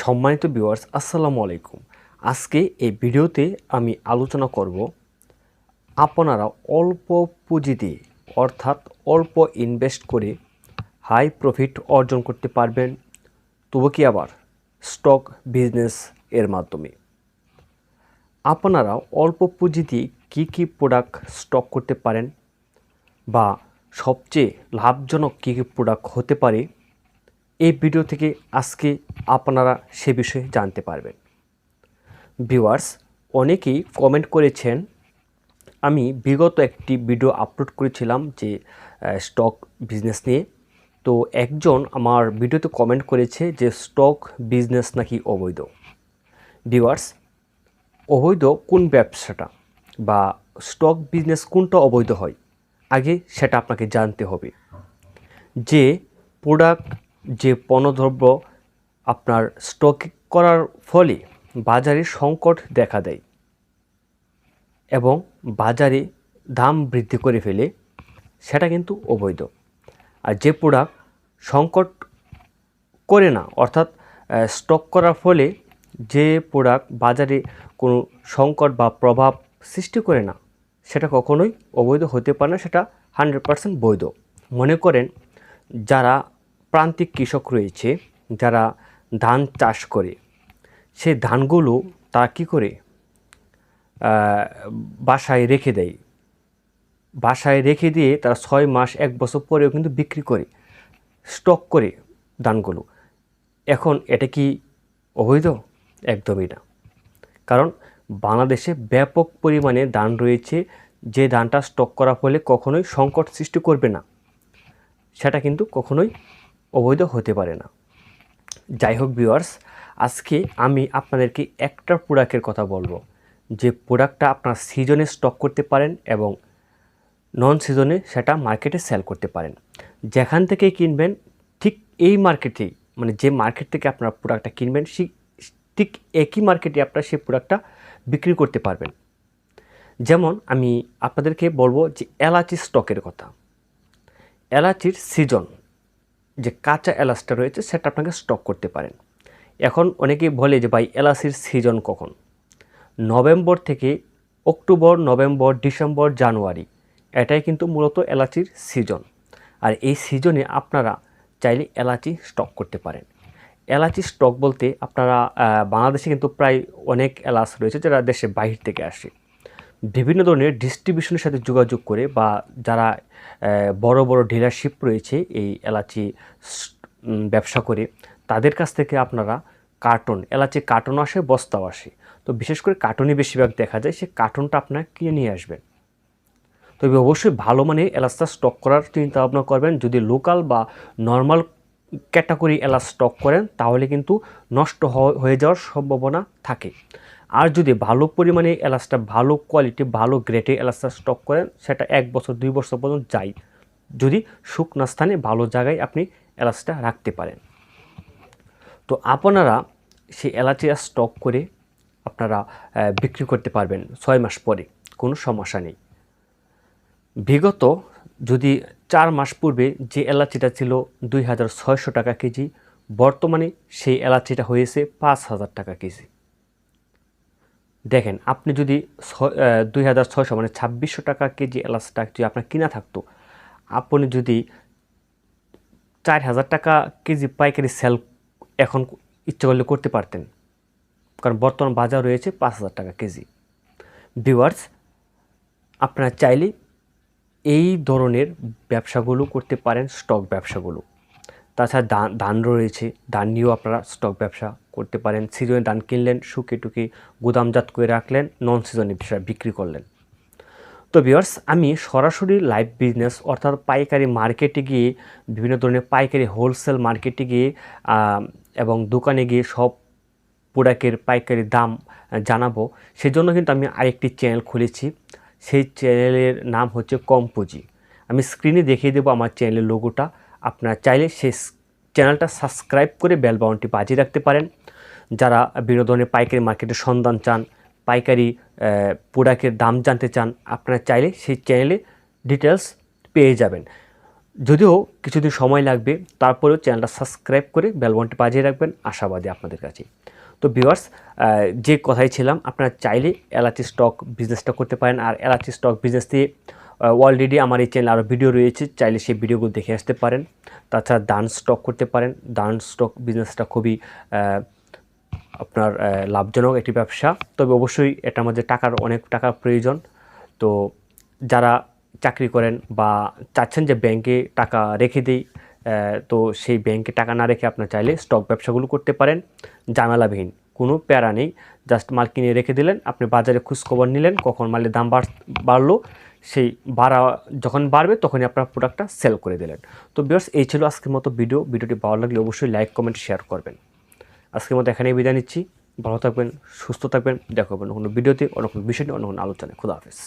সম্মানিত ভিউয়ার্স আসসালামু আলাইকুম। আজকে এই ভিডিওতে আমি আলোচনা করব আপনারা অল্প পুঁজি দিয়ে অর্থাৎ অল্প ইনভেস্ট করে হাই প্রফিট অর্জন করতে পারবেন। তবু কি আবার? স্টক বিজনেস এর মাধ্যমে। আপনারা অল্প পুঁজি দিয়ে কী কী প্রোডাক্ট স্টক করতে পারেন বা সবচেয়ে লাভজনক কী কী প্রোডাক্ট হতে পারে এই ভিডিও থেকে আজকে আপনারা সে বিষয়ে জানতে পারবেন। ভিউয়ার্স, অনেকেই কমেন্ট করেছেন, আমি বিগত একটি ভিডিও আপলোড করেছিলাম যে স্টক বিজনেস নিয়ে। তো একজন আমার ভিডিওতে কমেন্ট করেছে যে, স্টক বিজনেস নাকি অবৈধ? ভিউয়ার্স, অবৈধ কোন ব্যবসাটা বা স্টক বিজনেস কোনটা অবৈধ হয়? আগে সেটা আপনাকে জানতে হবে। যে, প্রোডাক্ট যে পণ্যদ্রব্য আপনার স্টক করার ফলে বাজারে সংকট দেখা দেয় এবং বাজারে দাম বৃদ্ধি করে ফেলে, সেটা কিন্তু অবৈধ। আর যে প্রোডাক্ট সংকট করে না, অর্থাৎ স্টক করার ফলে যে প্রোডাক্ট বাজারে কোনো সংকট বা প্রভাব সৃষ্টি করে না, সেটা কখনোই অবৈধ হতে পারে না, সেটা হান্ড্রেড পারসেন্ট বৈধ। মনে করেন, যারা প্রান্তিক কৃষক রয়েছে যারা ধান চাষ করে। সেই ধানগুলো তারা কী করে? বাসায় রেখে দেয়। বাসায় রেখে দিয়ে তারা ছয় মাস, এক বছর পরেও কিন্তু বিক্রি করে, স্টক করে ধানগুলো। এখন এটা কি অবৈধ? একদমই না। কারণ বাংলাদেশে ব্যাপক পরিমাণে ধান রয়েছে, যে ধানটা স্টক করার ফলে কখনোই সংকট সৃষ্টি করবে না। সেটা কিন্তু কখনোই অবৈধ হতে পারে না। যাই হোক ভিউয়ার্স, আজকে আমি আপনাদেরকে একটা প্রোডাক্টের কথা বলব। যে প্রোডাক্টটা আপনার সিজনে স্টক করতে পারেন এবং নন সিজনে সেটা মার্কেটে সেল করতে পারেন। যেখান থেকে কিনবেন, ঠিক এই মার্কেটেই মানে যে মার্কেট থেকে আপনার প্রোডাক্টটা কিনবেন ঠিক একই মার্কেটে আপনার সেই প্রোডাক্টটা বিক্রি করতে পারবেন। যেমন আমি আপনাদেরকে বলব যে এলাচি স্টকের কথা। এলাচির সিজন যে কাঁচা এলাচটা রয়েছে, সেটা আপনাকে স্টক করতে পারেন। এখন অনেকেই বলে যে, ভাই, এলাচির সিজন কখন? নভেম্বর থেকে অক্টোবর, নভেম্বর, ডিসেম্বর, জানুয়ারি, এটাই কিন্তু মূলত এলাচির সিজন আর এই সিজনে আপনারা চাইলে এলাচি স্টক করতে পারেন। এলাচি স্টক বলতে আপনারা বাংলাদেশে কিন্তু প্রায় অনেক এলাচ রয়েছে, যারা দেশের বাহির থেকে আসে। বিভিন্ন ধরনের ডিস্ট্রিবিউশনের সাথে যোগাযোগ করে বা যারা বড় বড় ডিলারশিপ রয়েছে এই এলাচি ব্যবসা করে, তাদের কাছ থেকে আপনারা কার্টন এলাচি কার্টন আসে, বস্তাও আসে। তো বিশেষ করে কার্টনই বেশিরভাগ দেখা যায়, সে কার্টনটা আপনার কিনে নিয়ে আসবেন। তবে অবশ্যই ভালো মানে এলাচটা স্টক করার চিন্তা ভাবনা করবেন। যদি লোকাল বা নর্মাল ক্যাটাগরি এলাচ স্টক করেন, তাহলে কিন্তু নষ্ট হয়ে যাওয়ার সম্ভাবনা থাকে। আর যদি ভালো পরিমাণে এলাচটা ভালো কোয়ালিটি ভালো গ্রেটে এলাচটা স্টক করেন, সেটা এক বছর, দুই বছর পর্যন্ত যায়। যদি শুকনো স্থানে ভালো জায়গায় আপনি এলাচটা রাখতে পারেন। তো আপনারা সেই এলাচিটা স্টক করে আপনারা বিক্রি করতে পারবেন ছয় মাস পরে, কোনো সমস্যা নেই। বিগত যদি চার মাস পূর্বে যে এলাচিটা ছিল দুই হাজার ছয়শো টাকা কেজি, বর্তমানে সেই এলাচিটা হয়েছে পাঁচ হাজার টাকা কেজি। দেখেন, আপনি যদি দুই হাজার ছয়শো মানে ছাব্বিশশো টাকা কেজি এলাচটা যদি আপনার কিনা থাকতো, আপনি যদি চার হাজার টাকা কেজি পাইকারি সেল এখন ইচ্ছে করলে করতে পারতেন। কারণ বর্তমান বাজার রয়েছে পাঁচ হাজার টাকা কেজি। ভিওয়ার্স আপনারা চাইলে এই ধরনের ব্যবসাগুলো করতে পারেন, স্টক ব্যবসাগুলো। তাছাড়া ধান ধান রয়েছে। ধান নিয়েও আপনারা স্টক ব্যবসা করতে পারেন। সিজনে ধান কিনলেন শুকে টুকে গুদামজাত করে রাখলেন নন সিজনে বিষয় বিক্রি করলেন। তো ভিওর্স আমি সরাসরি লাইভ বিজনেস অর্থাৎ পাইকারি মার্কেটে গিয়ে, বিভিন্ন ধরনের পাইকারি হোলসেল মার্কেটে গিয়ে এবং দোকানে গিয়ে সব প্রোডাক্টের পাইকারি দাম জানাব। সেজন্য কিন্তু আমি আরেকটি চ্যানেল খুলেছি। সেই চ্যানেলের নাম হচ্ছে কম পুঁজি আমি স্ক্রিনে দেখিয়ে দেবো আমার চ্যানেলের লোগোটা আপনারা চাইলে সেই চ্যানেলটা সাবস্ক্রাইব করে বেল বাউনটি বাজিয়ে রাখতে পারেন। যারা বিভিন্ন ধরনের পাইকারি মার্কেটের সন্ধান চান, পাইকারি প্রোডাক্টের দাম জানতে চান, আপনারা চাইলে সেই চ্যানেলে ডিটেলস পেয়ে যাবেন। যদিও কিছুদিন সময় লাগবে, তারপরেও চ্যানেলটা সাবস্ক্রাইব করে বেলবনটি বাজিয়ে রাখবেন আশাবাদী আপনাদের কাছে। তো ভিউয়ার্স যে কথাই ছিলাম, আপনারা চাইলে এলাচি স্টক বিজনেসটা করতে পারেন। আর এলাচি স্টক বিজনেস দিয়ে অলরেডি আমার এই চ্যানেলে আরও ভিডিও রয়েছে, চাইলে সেই ভিডিওগুলো দেখে আসতে পারেন। তাছাড়া দান স্টক করতে পারেন। দান স্টক বিজনেসটা খুবই আপনার লাভজনক একটি ব্যবসা। তবে অবশ্যই এটার মধ্যে টাকার অনেক টাকার প্রয়োজন। তো যারা চাকরি করেন বা চাচ্ছেন যে ব্যাংকে টাকা রেখে দিই তো সেই ব্যাংকে টাকা না রেখে আপনার চাইলে স্টক ব্যবসাগুলো করতে পারেন। জানালাবিহীন, কোনো প্যারা নেই। জাস্ট মাল কিনে রেখে দিলেন, আপনি বাজারে খোঁজখবর নিলেন, কখন মালের দাম বাড়, বাড়লো সেই বাড়া যখন বাড়বে তখনই আপনার প্রোডাক্টটা সেল করে দিলেন। তো বিয়ার্স এই ছিল আজকের মতো ভিডিও ভিডিওটি ভালো লাগলে অবশ্যই লাইক কমেন্ট শেয়ার করবেন। আজকের মতো এখানেই বিদায় নিচ্ছি। ভালো থাকবেন, সুস্থ থাকবেন। দেখো অন্য কোনো ভিডিওতে অন্য কোনো বিষয় নিয়ে, অন্য কোনো আলোচনায়। খুদা হাফেজ।